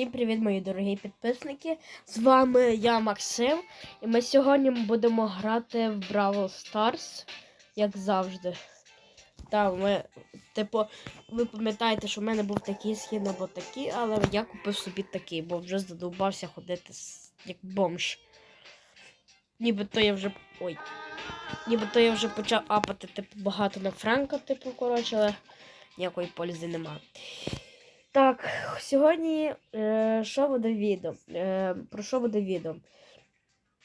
Всім привіт, мої дорогі підписники. З вами я, Максим, і ми сьогодні будемо грати в Бравл Stars, як завжди. Так, ми, типу, ви пам'ятаєте, що в мене був такий скін або такий, але я купив собі такий, бо вже задовбався ходити як бомж. Нібито я вже. Ой. Нібито я вже почав апати типу, багато на Франка, типу, коротше, але ніякої пользи немає. Так, сьогодні е, що буде відео? Е, про що буде відео?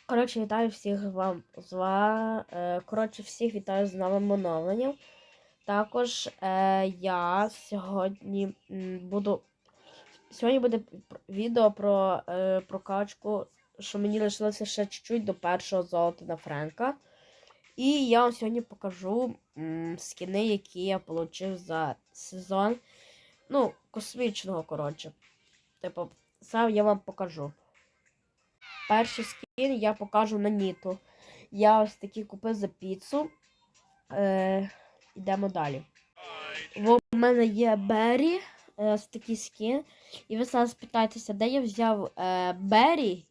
Коротше, вітаю всіх вам з е, Коротше, всіх вітаю з новим оновленням. Також е, я сьогодні буду. Сьогодні буде відео про е, прокачку, що мені лишилося ще чуть-чуть до першого золота на Френка. І я вам сьогодні покажу м, скіни, які я отримав за сезон. Ну, космічного, коротше. Типу, сам я вам покажу. Перший скін я покажу на Ніту. Я ось такий купив за піцу. Е, йдемо далі. В мене є Беррі, е, ось такий скін. І ви зараз питаєтеся, де я взяв е, Беррі.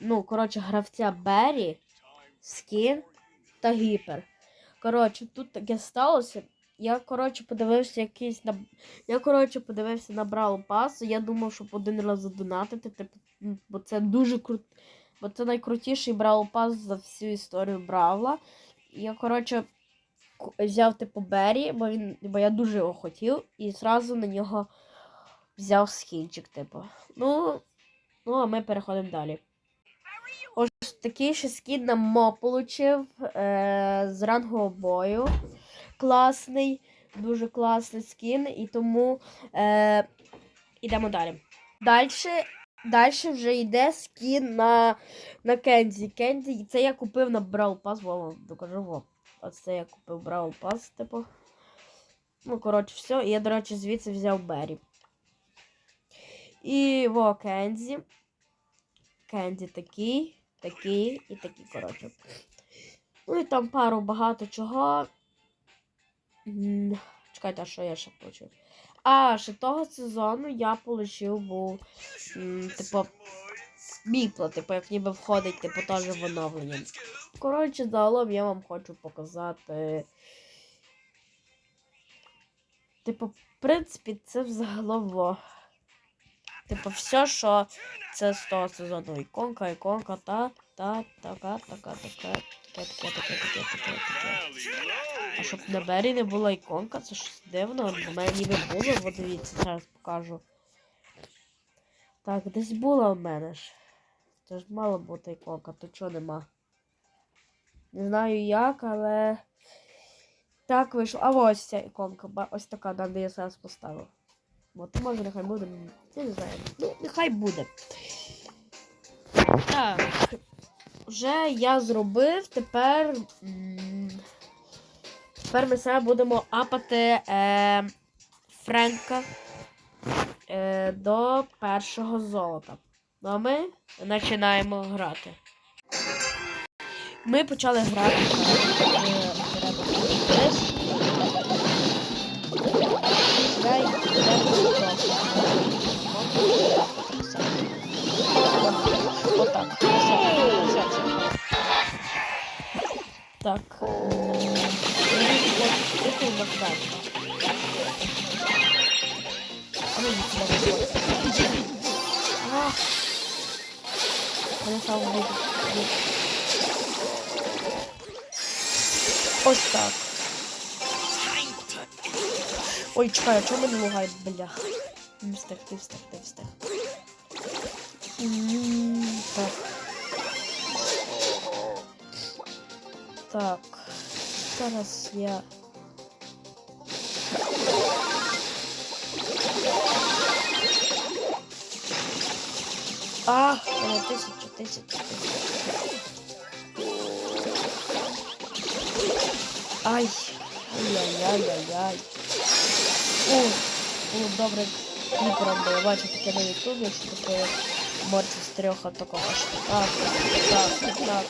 Ну, коротше, гравця Беррі, скін та гіпер. Коротше, тут таке сталося. Я, коротше, подивився якийсь на. Я, коротше, подивився на Brawl Pass. Я думав, щоб один раз задонатити, типу, бо це дуже крут. Бо це найкрутіший Brawl Pass за всю історію Бравла. Я, коротше, взяв типу Беррі, бо він. Бо я дуже його хотів, і зразу на нього взяв скінчик, типу. Ну, ну а ми переходимо далі. Ось такий ще скін на Мо получив е, з рангового бою. Класний, дуже класний скін, і тому е, йдемо далі. Далі, далі вже йде скін на, на Кензі. Кензі, це я купив на Brawl Pass, вам докажу во. Оце я купив Brawl Pass, типу. Ну, коротше, все. І я, до речі, звідси взяв Беррі. І во Кензі. Кензі такий, такий і такий, коротше. Ну і там пару багато чого. Чекайте, а що я ще почув? А, ще того сезону я получив був, типу, міпла, типу, як ніби входить, типу, теж в оновлення. Коротше, загалом я вам хочу показати. Типу, в принципі, це взагалом. Типу, все, що це з того сезону. Іконка, іконка, та, та, така, така, така, таке, таке, таке, таке, таке. А щоб на Бері не була іконка, це щось дивно, в мене ніби було, бо дивіться, зараз покажу. Так, десь була в мене ж. Це ж мала бути іконка, то чого нема. Не знаю як, але. Так вийшло. А ось ця іконка, ось така, там, де я зараз поставив. От може нехай буде. Я не знаю. Ну, нехай буде. Так. Вже я зробив, тепер. Тепер ми саме будемо апати е, Френка е, до першого золота. Ну а ми починаємо грати. Ми почали грати. е, треба Ах. Мене сам вийде. Ось так. Ой, чекай, а чому мене лагає, бляха? Не встиг, не встиг, не встиг. Так. Так. Зараз я. А, мене тисяча, тисяча, тисяча. Ай, ай-яй-яй-яй-яй. О, було добре бо я бачу таке на ютубі, що таке морці з трьох атаков. Аж Так, так, так.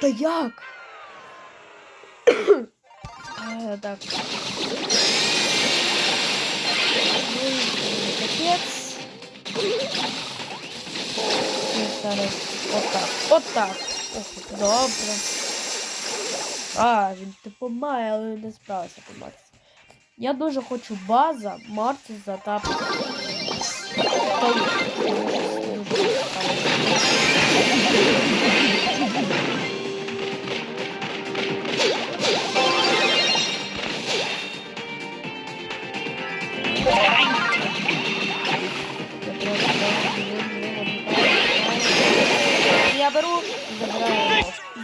Та як? а, так. Капець. І зараз отак. Отак. Ох, добре. А, він типу, допомагає, але не справився по Марсі. Я дуже хочу база Марсі затапити. Та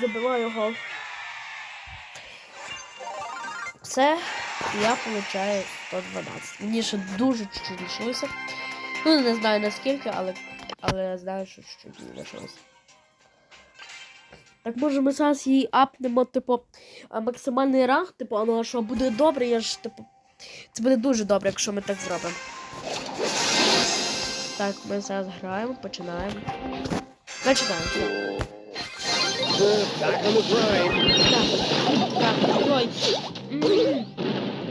Забиваю його. Все, я получаю 112. Мені ще дуже чуть-чуть лишилося. Ну, не знаю наскільки, але, але я знаю, що чуть-чуть лишилося. Так може ми зараз її апнемо, типу, максимальний ранг, типу, а ну що буде добре, я ж типу. Це буде дуже добре, якщо ми так зробимо. Так, ми зараз граємо, починаємо. Починаємо. Так, так, ой.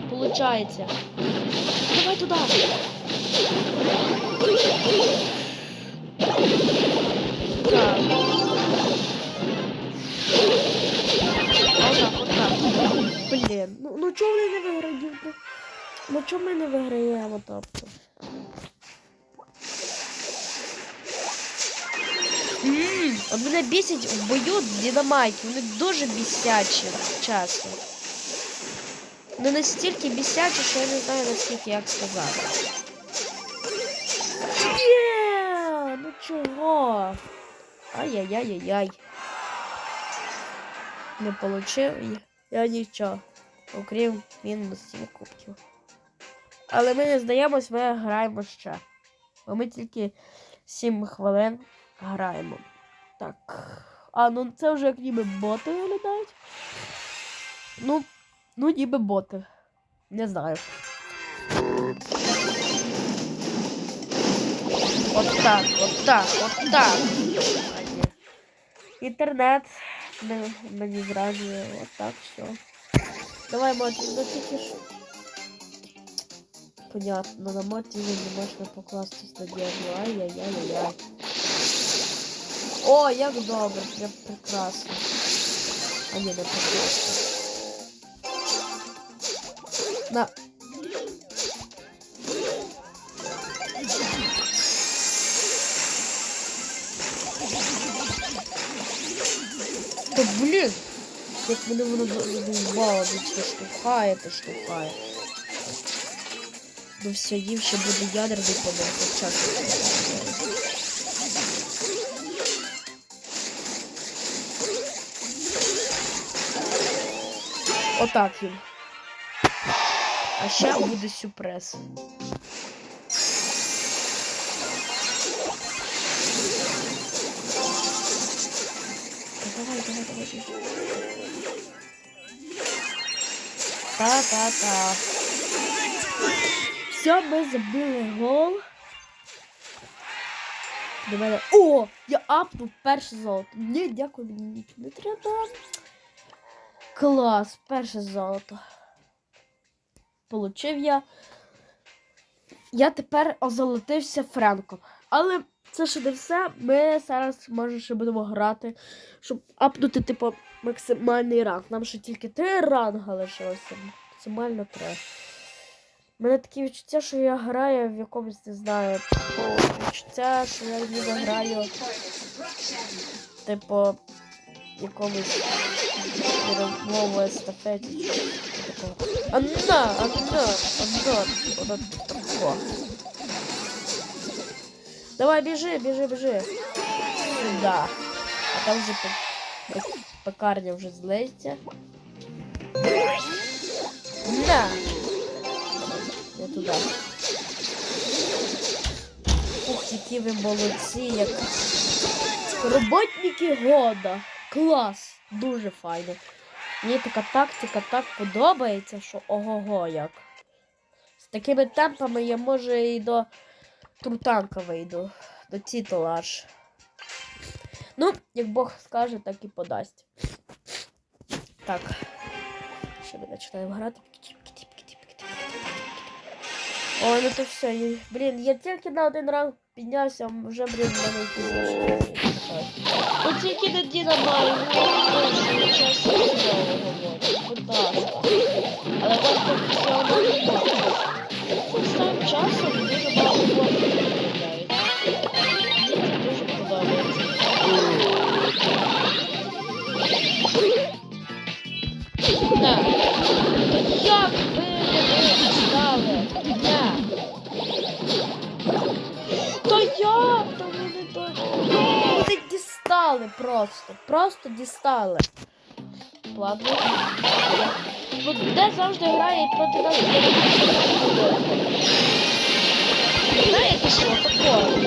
Получається. Давай туди. Так. Отак, отак. Блін, ну, ну вони не виграють? Ну, чого ми не виграємо, тобто? От мене бісять в бою динамайки, вони дуже бісячі, чесно. Не настільки бісячі, що я не знаю наскільки як сказати. Є! Ну чого? Ай-яй-яй-яй-яй. Не получив я, я нічого. Окрім мінус 7 кубків. Але ми не здаємось, ми граємо ще. Бо ми тільки 7 хвилин граємо. Так. А, ну це вже як ніби боти виглядають. Ну, ну ніби боти. Не знаю. От так, от так, от так. Інтернет не- мені зраджує. От так, все. Давай, мать, ну тільки ж. Понятно, на моті не можна покластись на діагу. Ай-яй-яй-яй. О, як добре, прям прекрасно. А ні, не прекрасно. На. Та блін! Як мене воно задовбало, що штовхає, то штовхає. Ну все, їм ще буде ядерний подав час. Отак їм. А ще буде сюрприз. Давай, давай, давай. Та-та-та. Все, ми забили гол. До мене. О! Я апнув перше золото. Ні, дякую, мені нічого не треба. Клас, перше золото. Получив я. Я тепер озолотився Френком. Але це ще не все. Ми зараз може ще будемо грати, щоб апнути, типу, максимальний ранг. Нам ще тільки три ранга лишилося. Максимально три. У мене таке відчуття, що я граю в якомусь, не знаю, відчуття, що я ніби граю, типу, якомусь щось такого. Анна, Анна, Анна, Анна, такого. Давай, біжи, біжи, біжи. Сюда. А там вже пе- пе- пекарня вже злиться. На! Я туди. Ух, які ви молодці, як роботники года. Клас! Дуже файно. Мені така тактика так подобається, що ого-го як. З такими темпами я може і до трутанка вийду. До титула аж. Ну, як Бог скаже, так і подасть. Так. Ще ми починаємо грати. Ой, ну то все. і- Блін, я тільки на один ранг піднявся, а вже, блін, в мене якісь. Ну тільки не Діна має, ну дістали просто. Просто дістали. Ладно. Ну, де завжди грає проти нас Знаєте що, такое?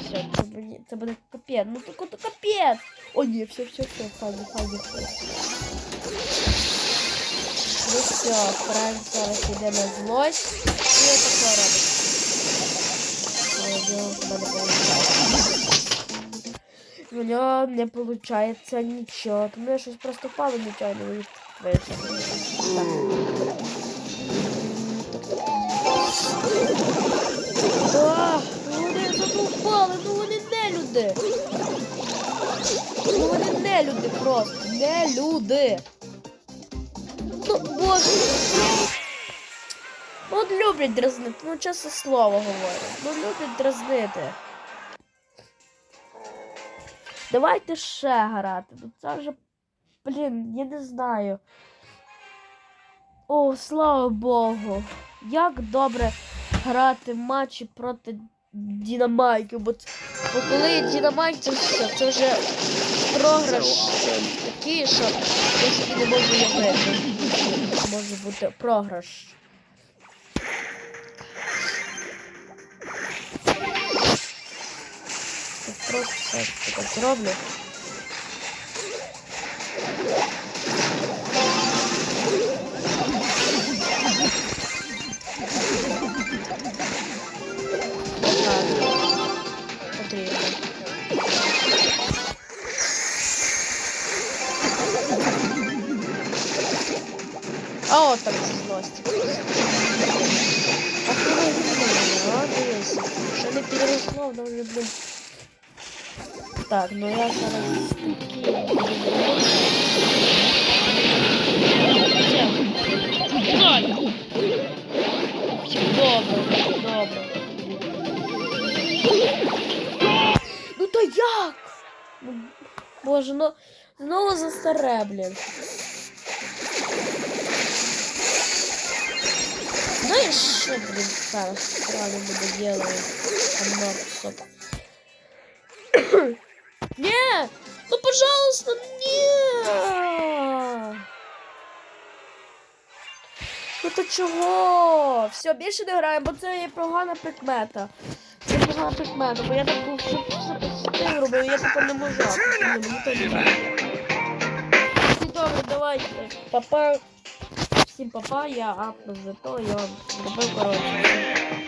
Все, це буде, це буде капець. Ну так то капець. О, ні, все, все, все, файно, файно, файно. Ну все, Френк зараз йде на злость. І отако робить. Ой, в мене У нього не виходить нічого. Тому я щось просто впало нічого не вийшло. Ну вони задовбали, ну вони не люди. Ну вони не люди просто. Не люди. Ну, боже. От люблять дразнити, ну чесне слово говорю. Ну люблять дразнити. Давайте ще грати. Ну це вже, блін, я не знаю. О, слава Богу. Як добре грати матчі проти Дінамайки. Бо, бо коли Дінамайк, це все, це вже програш такий, що я не можу уявити. Може бути програш. Просто все таке зроблю. Так. Потрібно. А от так злость. А хто не люблю? А, дивись. Що не переросло, воно вже, блін. Так, ну я зараз Добре, добре. Ну то як? Ну, Боже, ну знову за старе, блін. Знаєш, що, блін, зараз сразу буду делать? Там стоп. Не! Ну, пожалуйста, не! Ну то чого? Все, більше не граємо, бо це є погана прикмета. Це погана прикмета, бо я так був робив, я тепер не можу. Ну, Добре, давайте. Папа. Всім папа, я апнув за то, я вам зробив коротше.